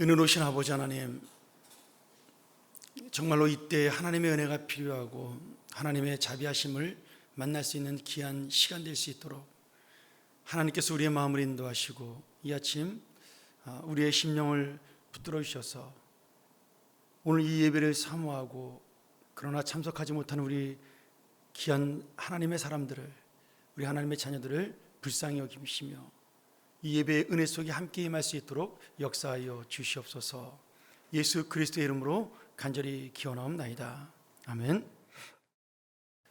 은혜로신 아버지 하나님, 정말로 이때 하나님의 은혜가 필요하고 하나님의 자비하심을 만날 수 있는 귀한 시간 될 수 있도록 하나님께서 우리의 마음을 인도하시고 이 아침 아, 우리의 심령을 붙들어 주셔서 오늘 이 예배를 사모하고 그러나 참석하지 못한 우리 귀한 하나님의 사람들을 우리 하나님의 자녀들을 불쌍히 여기시며 이 예배의 은혜 속에 함께 임할 수 있도록 역사하여 주시옵소서. 예수 그리스도의 이름으로 간절히 기원하옵나이다. 아멘.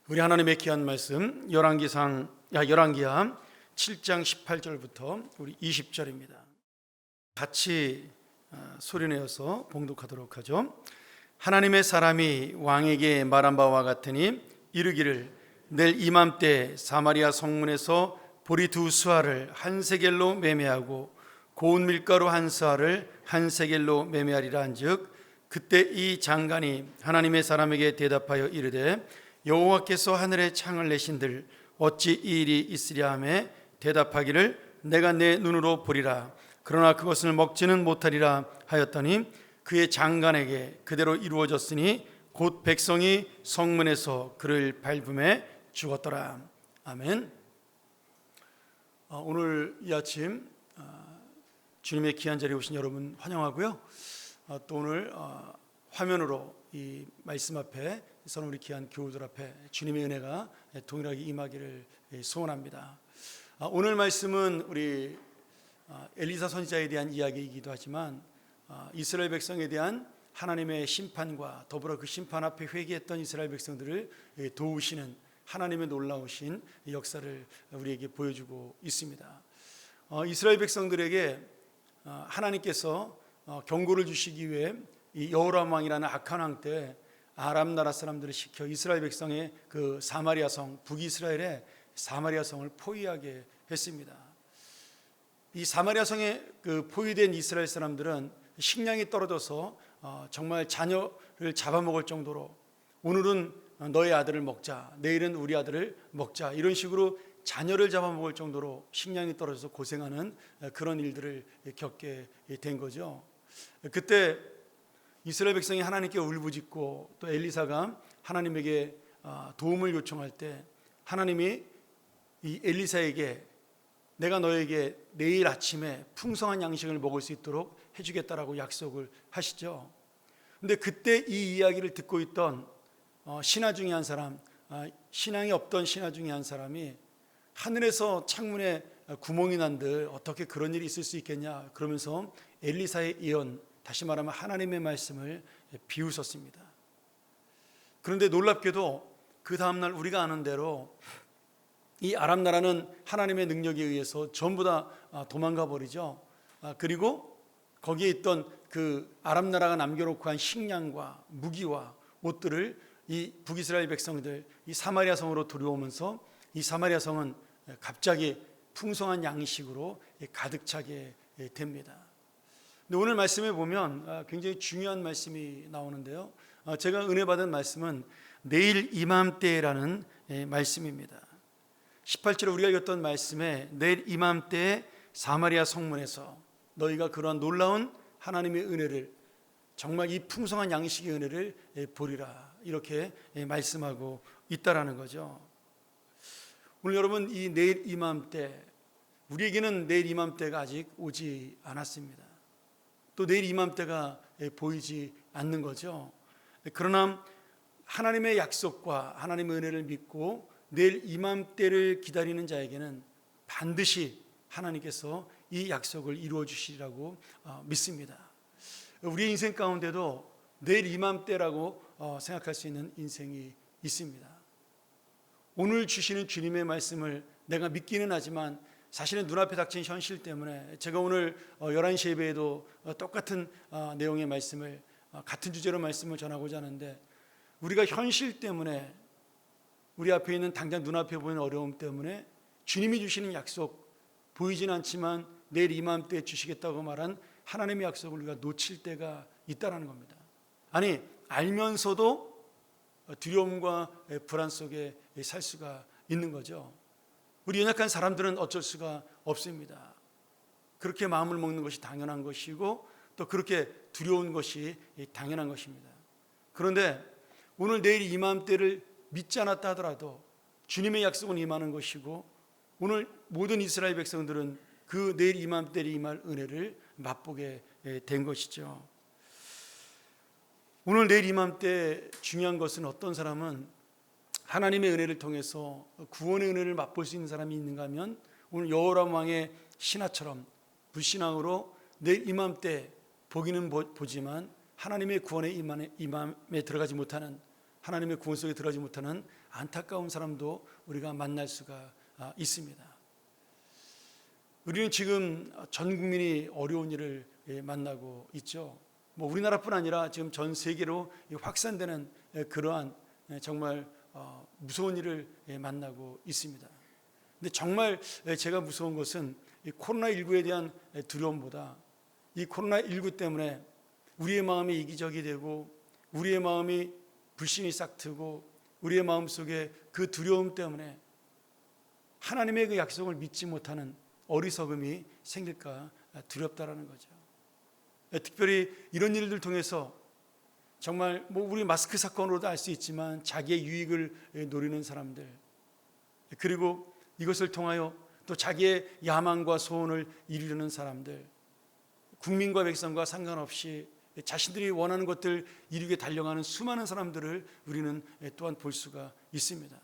우리 하나님의 귀한 말씀 열왕기상 야 열왕기하 7장 18절부터 우리 20절입니다. 같이 아, 소리내어서 봉독하도록 하죠. 하나님의 사람이 왕에게 말한 바와 같으니 이르기를 내일 이맘때 사마리아 성문에서 보리 두 수알을 한 세겔로 매매하고 고운 밀가루 한 수알을 한 세겔로 매매하리라 한즉 그때 이 장관이 하나님의 사람에게 대답하여 이르되 여호와께서 하늘에 창을 내신들 어찌 이 일이 있으랴 하매 대답하기를 내가 내 눈으로 보리라 그러나 그것을 먹지는 못하리라 하였더니 그의 장관에게 그대로 이루어졌으니 곧 백성이 성문에서 그를 밟음에 죽었더라 아멘. 어, 오늘 이 아침 어, 주님의 귀한 자리에 오신 여러분 환영하고요. 어, 또 오늘 화면으로 이 말씀 앞에 서는 우리 귀한 교우들 앞에 주님의 은혜가 동일하게 임하기를 소원합니다. 오늘 말씀은 우리 엘리사 선지자에 대한 이야기이기도 하지만 이스라엘 백성에 대한 하나님의 심판과 더불어 그 심판 앞에 회개했던 이스라엘 백성들을 도우시는 하나님의 놀라우신 역사를 우리에게 보여주고 있습니다. 어, 이스라엘 백성들에게 어, 하나님께서 어, 경고를 주시기 위해 이 여호람 왕이라는 악한 왕 때 아람 나라 사람들을 시켜 이스라엘 백성의 그 사마리아 성 북이스라엘의 사마리아 성을 포위하게 했습니다. 이 사마리아 성에 그 포위된 이스라엘 사람들은 식량이 떨어져서 정말 자녀를 잡아먹을 정도로 오늘은 너의 아들을 먹자. 내일은 우리 아들을 먹자. 이런 식으로 자녀를 잡아먹을 정도로 식량이 떨어져서 고생하는 그런 일들을 겪게 된 거죠. 그때 이스라엘 백성이 하나님께 울부짖고 또 엘리사가 하나님에게 아, 도움을 요청할 때 하나님이 이 엘리사에게 내가 너에게 내일 아침에 풍성한 양식을 먹을 수 있도록 해주겠다라고 약속을 하시죠. 근데 그때 이 이야기를 듣고 있던 어, 신하 중에 한 사람, 아, 신앙이 없던 신하 중에 한 사람이 하늘에서 창문에 구멍이 난들 어떻게 그런 일이 있을 수 있겠냐 그러면서 엘리사의 예언, 다시 말하면 하나님의 말씀을 비웃었습니다. 그런데 놀랍게도 그 다음날 우리가 아는 대로 이 아람 나라는 하나님의 능력에 의해서 전부 다 아, 도망가 버리죠. 아, 그리고 거기에 있던 그 아람 나라가 남겨놓고 한 식량과 무기와 옷들을 이 북이스라엘 백성들 이 사마리아 성으로 들어오면서 이 사마리아 성은 갑자기 풍성한 양식으로 가득 차게 됩니다. 근데 오늘 말씀에 보면 아, 굉장히 중요한 말씀이 나오는데요. 아, 제가 은혜 받은 말씀은 내일 이맘때라는 말씀입니다. 18절에 우리가 읽었던 말씀에 내일 이맘때 사마리아 성문에서 너희가 그러한 놀라운 하나님의 은혜를 정말 이 풍성한 양식의 은혜를 보리라. 이렇게 말씀하고 있다라는 거죠. 오늘 여러분 이 내일 이맘때 우리에게는 내일 이맘때가 아직 오지 않았습니다. 또 내일 이맘때가 보이지 않는 거죠. 그러나 하나님의 약속과 하나님의 은혜를 믿고 내일 이맘때를 기다리는 자에게는 반드시 하나님께서 이 약속을 이루어 주시리라고 어, 믿습니다. 우리 인생 가운데도 내일 이맘때라고 어, 생각할 수 있는 인생이 있습니다. 오늘 주시는 주님의 말씀을 내가 믿기는 하지만 사실은 눈앞에 닥친 현실 때문에 제가 오늘 11시 어, 예배에도 어, 똑같은 내용의 말씀을 같은 주제로 말씀을 전하고자 하는데 우리가 현실 때문에 우리 앞에 있는 당장 눈앞에 보이는 어려움 때문에 주님이 주시는 약속 보이진 않지만 내일 이맘때 주시겠다고 말한 하나님의 약속을 우리가 놓칠 때가 있다라는 겁니다. 아니 알면서도 두려움과 불안 속에 살 수가 있는 거죠. 우리 연약한 사람들은 어쩔 수가 없습니다. 그렇게 마음을 먹는 것이 당연한 것이고 또 그렇게 두려운 것이 당연한 것입니다. 그런데 오늘 내일 이맘때를 믿지 않았다 하더라도 주님의 약속은 임하는 것이고 오늘 모든 이스라엘 백성들은 그 내일 이맘때를 임할 은혜를 맛보게 된 것이죠. 오늘 내일 이맘때 중요한 것은 어떤 사람은 하나님의 은혜를 통해서 구원의 은혜를 맛볼 수 있는 사람이 있는가 하면 오늘 여호람 왕의 신하처럼 불신앙으로 내일 이맘때 보기는 보- 보지만 하나님의 임함에, 임함에 들어가지 못하는 하나님의 구원 속에 들어가지 못하는 안타까운 사람도 우리가 만날 수가 아, 있습니다. 우리는 지금 전 국민이 어려운 일을 예, 만나고 있죠. 뭐 우리나라뿐 아니라 지금 전 세계로 이 확산되는 예, 그러한 예, 정말 어, 무서운 일을 예, 만나고 있습니다. 근데 정말 예, 제가 무서운 것은 이 코로나 19에 대한 예, 두려움보다 이 코로나 19 때문에 우리의 마음이 이기적이 되고 우리의 마음이 불신이 싹트고 우리의 마음 속에 그 두려움 때문에 하나님의 그 약속을 믿지 못하는 어리석음이 생길까 두렵다라는 거죠. 예, 특별히 이런 일들 통해서 정말 뭐 우리 마스크 사건으로도 알 수 있지만 자기의 유익을 예, 노리는 사람들 그리고 이것을 통하여 또 자기의 야망과 소원을 이루려는 사람들 국민과 백성과 상관없이 자신들이 원하는 것들 이루게 달려가는 수많은 사람들을 우리는 예, 또한 볼 수가 있습니다.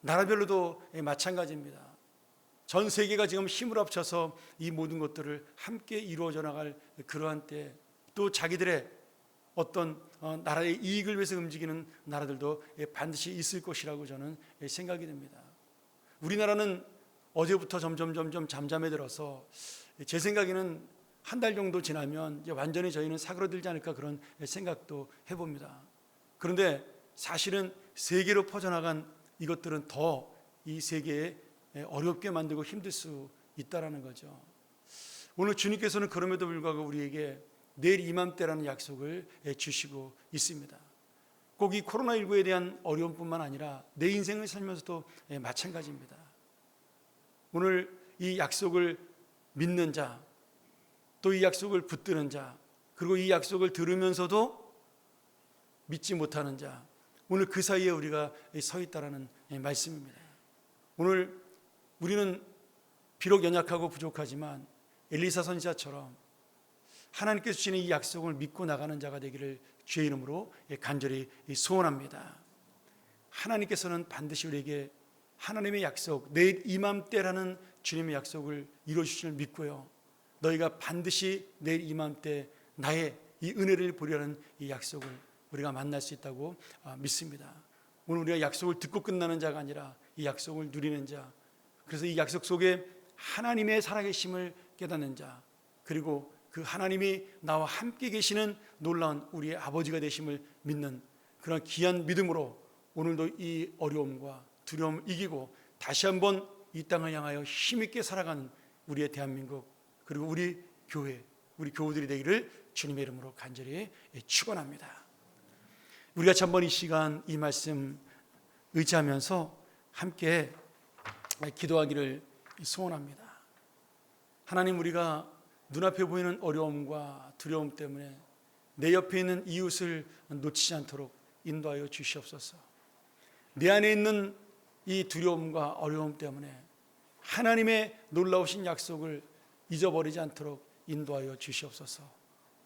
나라별로도 예, 마찬가지입니다. 전 세계가 지금 힘을 합쳐서 이 모든 것들을 함께 이루어져 나갈 그러한 때 또 자기들의 어떤 어, 나라의 이익을 위해서 움직이는 나라들도 예, 반드시 있을 것이라고 저는 예, 생각이 됩니다. 우리나라는 어제부터 점점 점점 잠잠해 들어서 제 생각에는 한 달 정도 지나면 완전히 저희는 사그러들지 않을까 그런 생각도 해봅니다. 그런데 사실은 세계로 퍼져나간 이것들은 더 이 세계에 어렵게 만들고 힘들 수 있다라는 거죠. 오늘 주님께서는 그럼에도 불구하고 우리에게 내일 이맘때라는 약속을 주시고 있습니다. 꼭 이 코로나19에 대한 어려움뿐만 아니라 내 인생을 살면서도 마찬가지입니다. 오늘 이 약속을 믿는 자, 또 이 약속을 붙드는 자, 그리고 이 약속을 들으면서도 믿지 못하는 자, 오늘 그 사이에 우리가 서 있다라는 말씀입니다. 오늘 우리는 비록 연약하고 부족하지만 엘리사 선지자처럼 하나님께서 주시는 이 약속을 믿고 나가는 자가 되기를 주의 이름으로 간절히 소원합니다. 하나님께서는 반드시 우리에게 하나님의 약속, 내일 이맘때라는 주님의 약속을 이루어 주실 줄 믿고요. 너희가 반드시 내일 이맘때 나의 이 은혜를 보려는 이 약속을 우리가 만날 수 있다고 아, 믿습니다. 오늘 우리가 약속을 듣고 끝나는 자가 아니라 이 약속을 누리는 자. 그래서 이 약속 속에 하나님의 살아계심을 깨닫는 자. 그리고 그 하나님이 나와 함께 계시는 놀라운 우리의 아버지가 되심을 믿는 그런 귀한 믿음으로 오늘도 이 어려움과 두려움을 이기고 다시 한번 이 땅을 향하여 힘있게 살아가는 우리의 대한민국 그리고 우리 교회 우리 교우들이 되기를 주님의 이름으로 간절히 축원합니다. 우리가 같이 한번 이 시간 이 말씀 의지하면서 함께 기도하기를 소원합니다. 하나님 우리가 눈앞에 보이는 어려움과 두려움 때문에 내 옆에 있는 이웃을 놓치지 않도록 인도하여 주시옵소서. 내 안에 있는 이 두려움과 어려움 때문에 하나님의 놀라우신 약속을 잊어버리지 않도록 인도하여 주시옵소서.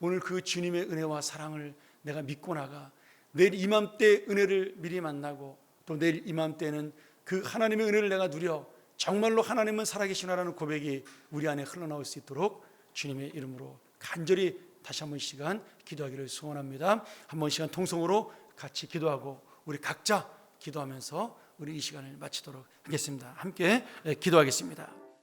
오늘 그 주님의 은혜와 사랑을 내가 믿고 나가 내일 이맘때 은혜를 미리 만나고 또 내일 이맘때는 그 하나님의 은혜를 내가 누려 정말로 하나님은 살아계시나라는 고백이 우리 안에 흘러나올 수 있도록 주님의 이름으로 간절히 다시 한 번 시간 기도하기를 소원합니다. 한 번 시간 통성으로 같이 기도하고 우리 각자 기도하면서 우리 이 시간을 마치도록 하겠습니다. 함께 기도하겠습니다.